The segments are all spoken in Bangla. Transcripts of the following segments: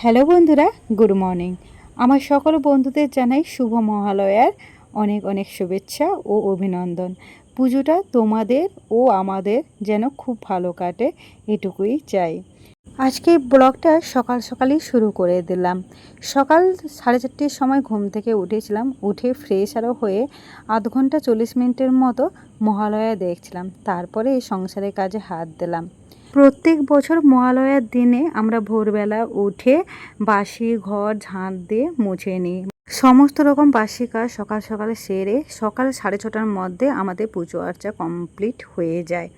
হ্যালো বন্ধুরা, গুড মর্নিং। আমার সকল বন্ধুদের জানাই শুভ মহালয়ার অনেক অনেক শুভেচ্ছা ও অভিনন্দন। পুজোটা তোমাদের ও আমাদের যেন খুব ভালো কাটে, এটুকুই চাই। আজকে ব্লগটা সকাল সকালই শুরু করে দিলাম। সকাল সাড়ে চারটের সময় ঘুম থেকে উঠেছিলাম, উঠে ফ্রেশ আরও হয়ে আধ ঘণ্টা চল্লিশ মিনিটের মতো মহালয়া দেখছিলাম। তারপরে এই সংসারের কাজে হাত দিলাম। প্রত্যেক বছর মহালয়ার দিনে আমরা ভোরবেলা উঠে বাসি ঘর, ঝাঁট দিয়ে মুছে নিই। সমস্ত রকম বাসি কাজ সকাল সকালে সেরে সকাল সাড়ে ছটার মধ্যে আমাদের পুজো আর্চা কমপ্লিট হয়ে যায়।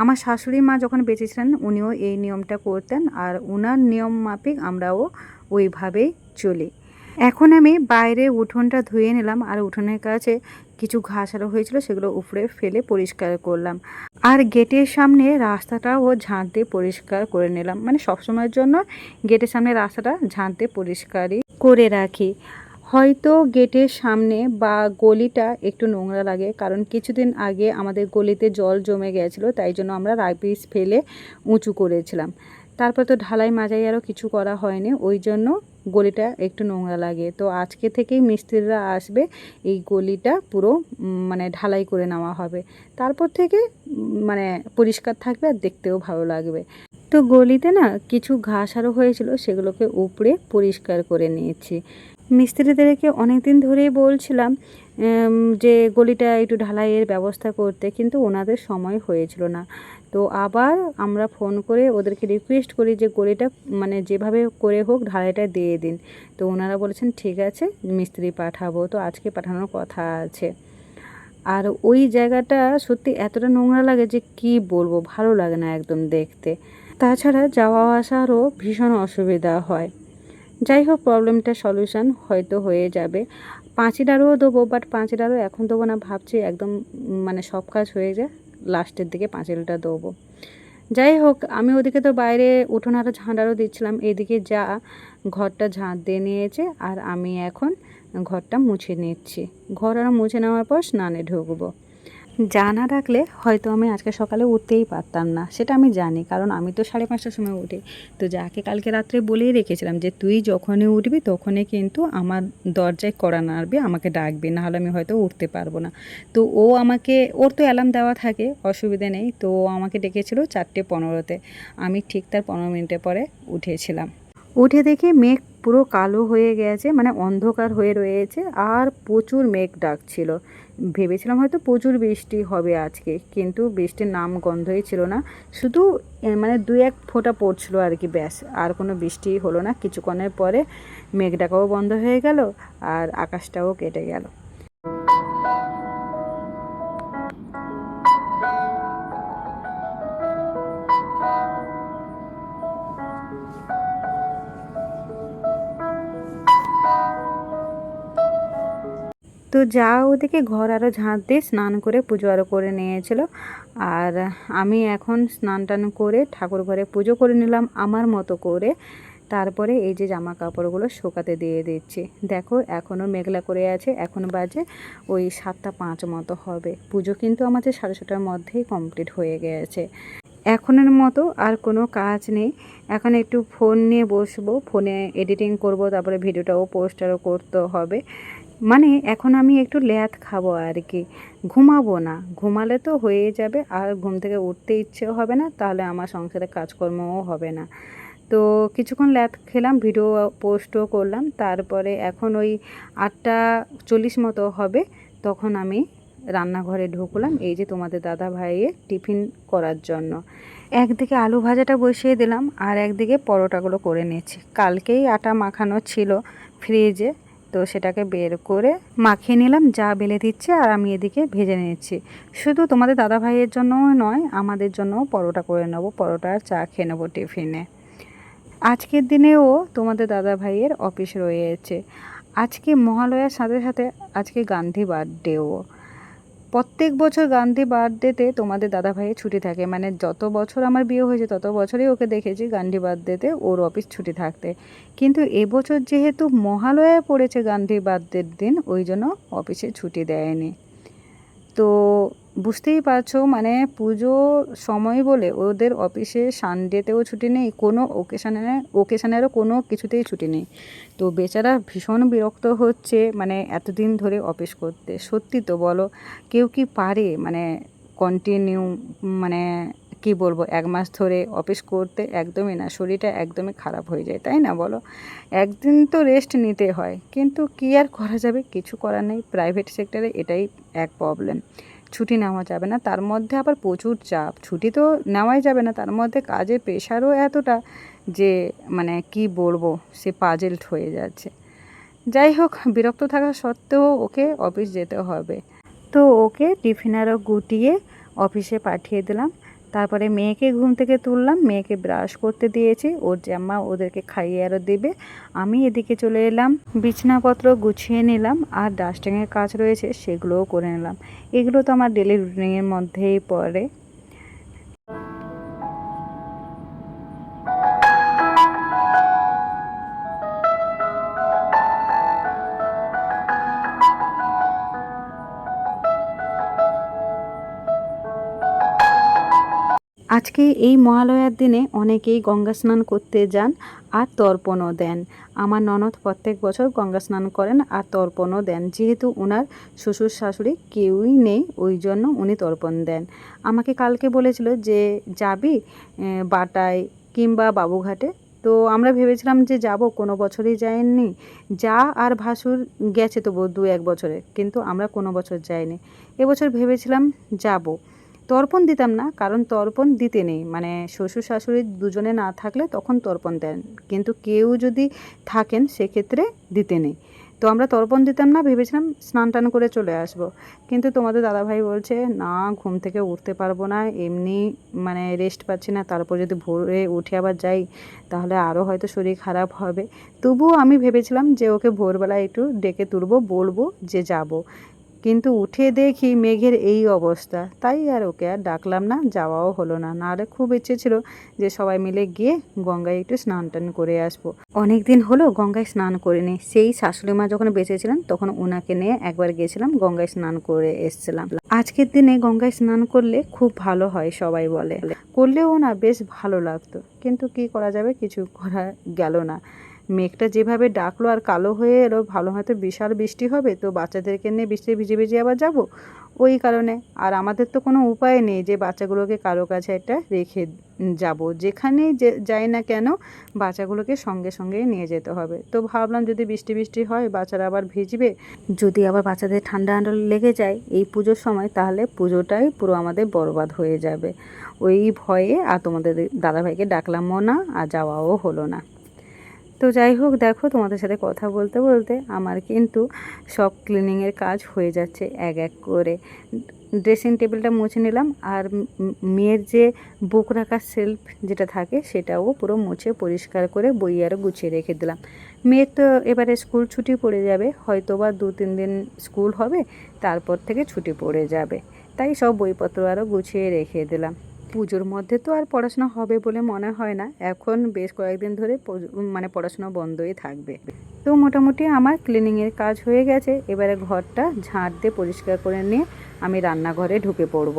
আমার শাশুড়ি মা যখন বেঁচে ছিলেন উনিও এই নিয়মটা করতেন আর উনার নিয়ম মাফিক আমরাও ওইভাবেই চলি। এখন আমি বাইরে উঠোনটা ধুয়ে নিলাম আর উঠোনের কাছে কিছু ঘাস আরও হয়েছিল, সেগুলো উপরে ফেলে পরিষ্কার করলাম। আর গেটের সামনে রাস্তাটাও ঝাঁট দিয়ে পরিষ্কার করে নিলাম। মানে সবসময়ের জন্য গেটের সামনে রাস্তাটা ঝাঁট দিয়ে পরিষ্কারই করে রাখি। হয়তো গেটের সামনে বা গলিটা একটু নোংরা লাগে, কারণ কিছুদিন আগে আমাদের গলিতে জল জমে গেছিল, তাই জন্য আমরা রাইপিস ফেলে উঁচু করেছিলাম। তারপর তো ঢালাই মাজাই আরও কিছু করা হয়নি, ওই জন্য গলিটা একটু নোংরা লাগে। তো আজকে থেকেই মিস্ত্রিরা আসবে, এই গলিটা পুরো মানে ঢালাই করে নেওয়া হবে। তারপর থেকে মানে পরিষ্কার থাকবে আর দেখতেও ভালো লাগবে। তো গলিতে না কিছু ঘাস আরও হয়েছিল, সেগুলোকে উপড়ে পরিষ্কার করে নিয়েছি। মিস্ত্রিদেরকে অনেক দিন ধরেই বলছিলাম যে গলিটা একটু ঢালাইয়ের ব্যবস্থা করতে, কিন্তু ওনাদের সময় হয়েছিল না। তো আবার আমরা ফোন করে ওদেরকে রিকোয়েস্ট করি যে গলিটা মানে যেভাবে করে হোক ঢালাইটা দিয়ে দিন। তো ওনারা বলেছেন, ঠিক আছে, মিস্ত্রি পাঠাবো। তো আজকে পাঠানোর কথা আছে। আর ওই জায়গাটা সত্যি এতটা নোংরা লাগে যে কি বলব, ভালো লাগে না একদম দেখতে। তাছাড়া যাওয়া আসারও ভীষণ অসুবিধা হয়। যাই হোক প্রবলেমটা সলিউশন হয়তো হয়ে যাবে। পাঁচিলারও দেবো বাট পাঁচিলারও এখন দেবো না, ভাবছি একদম মানে সব কাজ হয়ে যায়। লাস্টের দিকে পাঁচিলটা দেবো। যাই হোক, আমি ওদিকে তো বাইরে উঠোন আরও ঝাঁটারও দিচ্ছিলাম, এদিকে যা ঘরটা ঝাঁট দিয়ে নিয়েছে আর আমি এখন ঘরটা মুছে নিচ্ছি। ঘর আরও মুছে নেওয়ার পর স্নানে ঢুকবো। জানা রাখলে হয়তো আমি আজকে সকালে উঠতেই পারতাম না, সেটা আমি জানি। কারণ আমি তো সাড়ে পাঁচটার সময় উঠি। তো যাকে কালকে রাত্রে বলেই রেখেছিলাম যে, তুই যখনই উঠবি তখনই কিন্তু আমার দরজায় কড়া নাড়বি, আমাকে ডাকবি, নাহলে আমি হয়তো উঠতে পারব না। তো ও আমাকে, ওর তো অ্যালার্ম দেওয়া থাকে, অসুবিধে নেই। তো ও আমাকে ডেকেছিল চারটে পনেরোতে। আমি ঠিক তার পনেরো মিনিটের পরে উঠেছিলাম। উঠে দেখি মেঘ পুরো কালো হয়ে গেছে মানে অন্ধকার হয়ে রয়েছে, আর প্রচুর মেঘ ডাকছিল। ভেবেছিলাম হয়তো প্রচুর বৃষ্টি হবে আজকে, কিন্তু বৃষ্টির নাম গন্ধই ছিল না। শুধু মানে দু এক ফোঁটা পড়ছিল আর কি, ব্যাস, আর কোনো বৃষ্টি হলো না। কিছুক্ষণের পরে মেঘ ডাকাও বন্ধ হয়ে গেল আর আকাশটাও কেটে গেল। যা ওদিকে ঘর আরও ঝাঁট দিয়ে স্নান করে পুজো আরও করে নিয়েছিল। আর আমি এখন স্নান টান করে ঠাকুর ঘরে পুজো করে নিলাম আমার মতো করে। তারপরে এই যে জামা কাপড়গুলো শুকাতে দিয়ে দিচ্ছি। দেখো এখনও মেঘলা করে আছে, এখন বাজে ওই সাতটা পাঁচ মতো হবে। পুজো কিন্তু আমাদের সাড়ে ছটার মধ্যেই কমপ্লিট হয়ে গেছে। এখনের মতো আর কোনো কাজ নেই। এখন একটু ফোন নিয়ে বসবো, ফোনে এডিটিং করব, তারপরে ভিডিওটাও পোস্টারও করতে হবে। মানে এখন আমি একটু ল্যাদ খাব আর কি। ঘুমাবো না। ঘুমালে তো হয়ে যাবে। আর ঘুম থেকে উঠতে ইচ্ছেও হবে না, তাহলে আমার সংসারে কাজকর্মও হবে না। তো কিছুক্ষণ ল্যাদ খেলাম, ভিডিও পোস্টও করলাম। তারপরে এখন ওই আটটা চল্লিশ মতো হবে। তখন আমি রান্নাঘরে ঢুকলাম। এই যে তোমাদের দাদা ভাইয়ের টিফিন করার জন্য। একদিকে আলু ভাজাটা বসিয়ে দিলাম, আর একদিকে পরোটাগুলো করে নিয়েছি। কালকেই আটা মাখানো ছিল ফ্রিজে। তো সেটাকে বের করে মাখিয়ে নিলাম, যা বেলে দিচ্ছে আর আমি এদিকে ভেজে নিচ্ছি। শুধু তোমাদের দাদা ভাইয়ের জন্য নয়, আমাদের জন্য পরোটা করে নেব, পরোটা আর চা খেয়ে নেব টিফিনে। আজকের দিনেও তোমাদের দাদা ভাইয়ের অফিস রয়েছে। আজকে মহালয়ার সাথে সাথে আজকে গান্ধী বার্থডেও প্রত্যেক বছর গান্ধী বার্থডেতে তোমাদের দাদাভাইয়ের ছুটি থাকে। মানে যত বছর আমার বিয়ে হয়েছে, তত বছরই ওকে দেখেছি গান্ধী বার্থডেতে ওর অফিস ছুটি থাকতে। কিন্তু এবছর যেহেতু মহালয়া পড়েছে গান্ধী বার্থডের দিন, ওই জন্য অফিসে ছুটি দেয়নি। তো বুঝতেই পারছ মানে পুজো সময় বলে ওদের অফিসে সানডেতেও ছুটি নেই, কোনো ওকেশানে ওকেশানেরও কোনো কিছুতেই ছুটি নেই। তো বেচারা ভীষণ বিরক্ত হচ্ছে মানে এতদিন ধরে অফিস করতে। সত্যি তো বলো, কেউ কি পারে মানে কন্টিনিউ মানে কি বলব, এক মাস ধরে অফিস করতে একদমই না, শরীরটা একদমই খারাপ হয়ে যায়, তাই না বলো? একদিন তো রেস্ট নিতে হয়, কিন্তু কী আর করা যাবে? কিছু করার নেই প্রাইভেট সেক্টরে এটাই এক প্রবলেম ছুটি নেওয়া যাবে না, তার মধ্যে আবার প্রচুর চাপ, ছুটি তো নেওয়াই যাবে না, তার মধ্যে কাজের প্রেশারও এতটা যে মানে কি বলব, সে পাজেল্ট হয়ে যাচ্ছে। যাই হোক, বিরক্ত থাকা সত্ত্বেও ওকে অফিস যেতে হবে। তো ওকে টিফিন আরও গুটিয়ে অফিসে পাঠিয়ে দিলাম। তারপরে মেয়েকে ঘুম থেকে তুললাম, মেয়েকে ব্রাশ করতে দিয়েছি। ওর জামা ওদেরকে খাইয়ে আরও দেবে। আমি এদিকে চলে এলাম, বিছনাপত্র গুছিয়ে নিলাম আর ডাস্টিংয়ের কাজ রয়েছে সেগুলোও করে নিলাম। এগুলো তো আমার ডেলি রুটিনের মধ্যেই পড়ে। আজকে এই মহালয়ার দিনে অনেকেই গঙ্গা স্নান করতে যান আর তর্পণও দেন। আমার ননদ প্রত্যেক বছর গঙ্গা স্নান করেন আর তর্পণও দেন। যেহেতু ওনার শ্বশুর শাশুড়ি কেউই নেই, ওই জন্য উনি তর্পণ দেন। আমাকে কালকে বলেছিল যে, যাবি বাটায় কিংবা বাবুঘাটে? তো আমরা ভেবেছিলাম যে, যাব, কোনো বছরই যায়নি যা আর ভাসুর গেছে তবু দু এক বছরে, কিন্তু আমরা কোনো বছর যাইনি। এবছর ভেবেছিলাম যাব। তর্পণ দিতাম না, কারণ তর্পণ দিতে নেই। মানে শ্বশুর শাশুড়ি দুজনে না থাকলে তখন তর্পণ দেন। কিন্তু কেউ যদি থাকেন, সেক্ষেত্রে দিতে নেই। তো আমরা তর্পণ দিতাম না, ভেবেছিলাম স্নান টান করে চলে আসব। কিন্তু তোমাদের দাদাভাই বলছে, না, ঘুম থেকে উঠতে পারব না, এমনি মানে রেস্ট পাচ্ছি না। তারপর যদি ভোরে উঠে আবার যাই, তাহলে আরও হয়তো শরীর খারাপ হবে। তবুও আমি ভেবেছিলাম যে ওকে ভোরবেলা একটু ডেকে তুলবো, বলব যে যাব। কিন্তু উঠে দেখি মেঘের এই অবস্থা। তাই আর ওকে আর ডাকলাম না, যাওয়াও হলো না। নাহলে খুব ইচ্ছে ছিল যে সবাই মিলে গিয়ে গঙ্গায় একটু স্নান টান করে আসব। অনেক দিন হলো গঙ্গায় স্নান করিনি। সেই শাশুড়ি মা যখন বেঁচে ছিলেন তখন ওনাকে নিয়ে একবার গেছিলাম গঙ্গায় স্নান করে এসছিলাম। আজকের দিনে গঙ্গায় স্নান করলে খুব ভালো হয় সবাই বলে। করলেও না, বেশ ভালো লাগতো। কিন্তু কি করা যাবে? কিছু করা গেল না। মেঘটা যেভাবে ডাকলো আর কালো হয়ে এলো, ভালো হয়তো বিশাল বৃষ্টি হবে, তো বাচ্চাদেরকে নিয়ে বৃষ্টি ভিজে ভিজে আবার যাব? ওই কারণে। আর আমাদের তো কোনো উপায় নেই যে বাচ্চাগুলোকে কারও কাছে একটা রেখে যাব। যেখানেই যে যাই না কেন, বাচ্চাগুলোকে সঙ্গে সঙ্গে নিয়ে যেতে হবে। তো ভাবলাম যদি বৃষ্টি বৃষ্টি হয়, বাচ্চারা আবার ভিজবে। যদি আবার বাচ্চাদের ঠান্ডা ঠান্ডা লেগে যায় এই পুজোর সময়, তাহলে পুজোটাই পুরো আমাদের বরবাদ হয়ে যাবে। ওই ভয়ে আর তোমাদের দাদাভাইকে ডাকলামও না আর যাওয়াও হলো না। তো যাই হোক, দেখো তোমাদের সাথে কথা বলতে বলতে আমার কিন্তু সব ক্লিনিংয়ের কাজ হয়ে যাচ্ছে এক এক করে। ড্রেসিং টেবিলটা মুছে নিলাম আর মেয়ের যে বুক রাখার সেলফ যেটা থাকে সেটাও পুরো মুছে পরিষ্কার করে বই আরও গুছিয়ে রেখে দিলাম। মেয়ের তো এবারে স্কুল ছুটি পড়ে যাবে হয়তো বা দু তিন দিন স্কুল হবে, তারপর থেকে ছুটি পড়ে যাবে। তাই সব বইপত্র আরও গুছিয়ে রেখে দিলাম। পুজোর মধ্যে তো আর পড়াশোনা হবে বলে মনে হয় না। এখন বেশ কয়েকদিন ধরে মানে পড়াশোনা বন্ধই থাকবে। তো মোটামুটি আমার ক্লিনিংয়ের কাজ হয়ে গেছে। এবারে ঘরটা ঝাঁট দিয়ে পরিষ্কার করে নিয়ে আমি রান্নাঘরে ঢুকে পড়ব।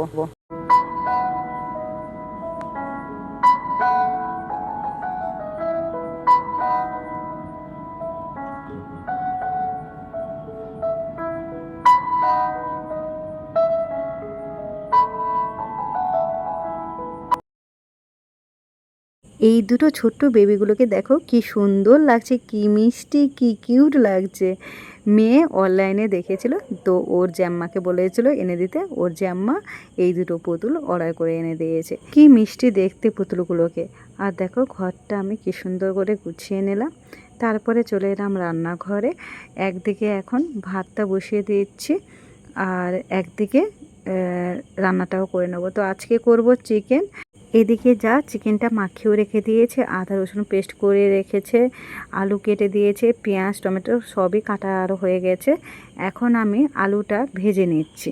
এই দুটো ছোট্ট বেবিগুলোকে দেখো কি সুন্দর লাগছে, কি মিষ্টি, কি কিউট লাগছে। মেয়ে অনলাইনে দেখেছিল, তো ওর জ্যাম্মাকে বলেছিল এনে দিতে, ওর জ্যাম্মা এই দুটো পুতুল অর্ডার করে এনে দিয়েছে। কি মিষ্টি দেখতে পুতুলগুলোকে। আর দেখো ঘরটা আমি কি সুন্দর করে গুছিয়ে নিলাম। তারপরে চলে এলাম রান্নাঘরে। একদিকে এখন ভাতটা বসিয়ে দিচ্ছি, আর একদিকে রান্নাটাও করে নেব। তো আজকে করব চিকেন এদিকে যা, চিকেনটা মাখিয়েও রেখে দিয়েছে, আদা রসুন পেস্ট করে রেখেছে, আলু কেটে দিয়েছে, পেঁয়াজ, টমেটো সবই কাটা আরও হয়ে গেছে। এখন আমি আলুটা ভেজে নিচ্ছি।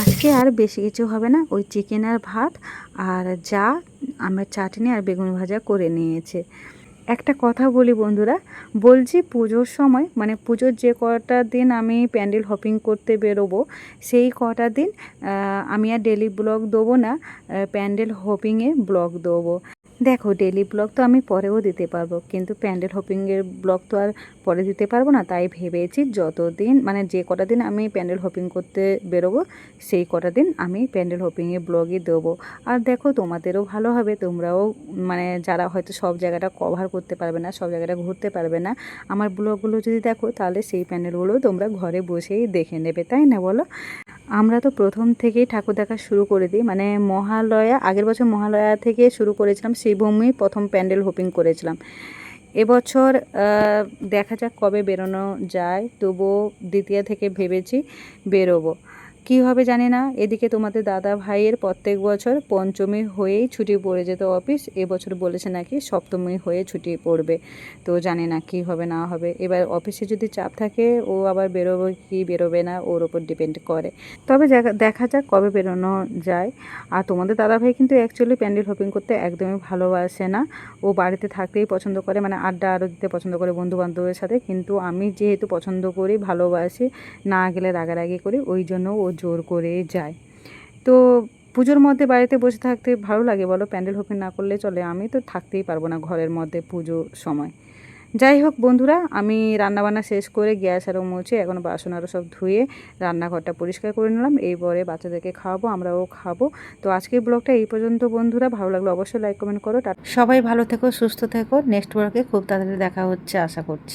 আজকে আর বেশি কিছু হবে না। ওই চিকেন আর ভাত আর যা আমার চাটনি আর বেগুন ভাজা করে নিয়েছে। একটা কথা বলি বন্ধুরা, বলছি পুজোর সময় মানে পুজোর যে কটা দিন আমি প্যান্ডেল হপিং করতে বেরোবো, সেই কটা দিন আমি আর ডেলি ব্লগ দেবো না প্যান্ডেল হপিংয়ে ব্লগ দেবো। দেখো ডেলি ব্লগ তো আমি পরেও দিতে পারব, কিন্তু প্যান্ডেল হপিংয়ের ব্লগ তো আর পরে দিতে পারব না, তাই ভেবেছি যতদিন মানে যে কটা দিন আমি প্যান্ডেল হপিং করতে বেরোবো, সেই কটা দিন আমি প্যান্ডেল হপিংয়ে ব্লগই দেবো। আর দেখো তোমাদেরও ভালো হবে, তোমরাও মানে যারা হয়তো সব জায়গাটা কভার করতে পারবে না, সব জায়গাটা ঘুরতে পারবে না, আমার ব্লগগুলো যদি দেখো, তাহলে সেই প্যান্ডেলগুলো তোমরা ঘরে বসেই দেখে নেবে, তাই না বলো? আমরা তো প্রথম থেকেই ঠাকুর দেখা শুরু করে দিই মানে মহালয়া, আগের বছর মহালয়া থেকে শুরু করেছিলাম, সেই ভূমি প্রথম প্যান্ডেল হোপিং করেছিলাম। এবছর দেখা যাক কবে বেরোনো যায় তবুও দ্বিতীয় থেকে ভেবেছি বেরোবো। কী হবে জানি না। এদিকে তোমাদের দাদা ভাইয়ের প্রত্যেক বছর পঞ্চমী হয়েই ছুটি পড়ে যেত অফিস। এবছর বলেছে নাকি সপ্তমী হয়ে ছুটি পড়বে। তো জানি না কী হবে, না হবে। এবার অফিসে যদি চাপ থাকে, ও আবার বেরোবে কি বেরোবে না, ওর ওপর ডিপেন্ড করে। তবে দেখা- যাক কবে বেরোনো যায়। আর তোমাদের দাদাভাই কিন্তু অ্যাকচুয়ালি প্যান্ডেল হপিং করতে একদমই ভালোবাসে না। ও বাড়িতে থাকতেই পছন্দ করে মানে আড্ডা আরও দিতে পছন্দ করে বন্ধু বান্ধবের সাথে। কিন্তু আমি যেহেতু পছন্দ করি, ভালোবাসি, না গেলে রাগারাগি করি, ওই জন্য ও জোর করে যায়। তো পুজোর মধ্যে বাড়িতে বসে থাকতে ভালো লাগে, বলো? প্যান্ডেল হপিং না করলে চলে। আমি তো থাকতেই পারব না ঘরের মধ্যে পুজোর সময়। যাই হোক বন্ধুরা, আমি রান্নাবান্না শেষ করে গ্যাস আরও মুছে, এখন বাসন আরও সব ধুয়ে রান্নাঘরটা পরিষ্কার করে নিলাম। এরপরে বাচ্চাদেরকে খাওয়াবো, আমরাও খাব। তো আজকের ব্লগটা এই পর্যন্ত বন্ধুরা। ভালো লাগল অবশ্যই লাইক কমেন্ট করো। সবাই ভালো থেকো, সুস্থ থেকো। নেক্সট ব্লগে খুব তাড়াতাড়ি দেখা হচ্ছে, আশা করছি।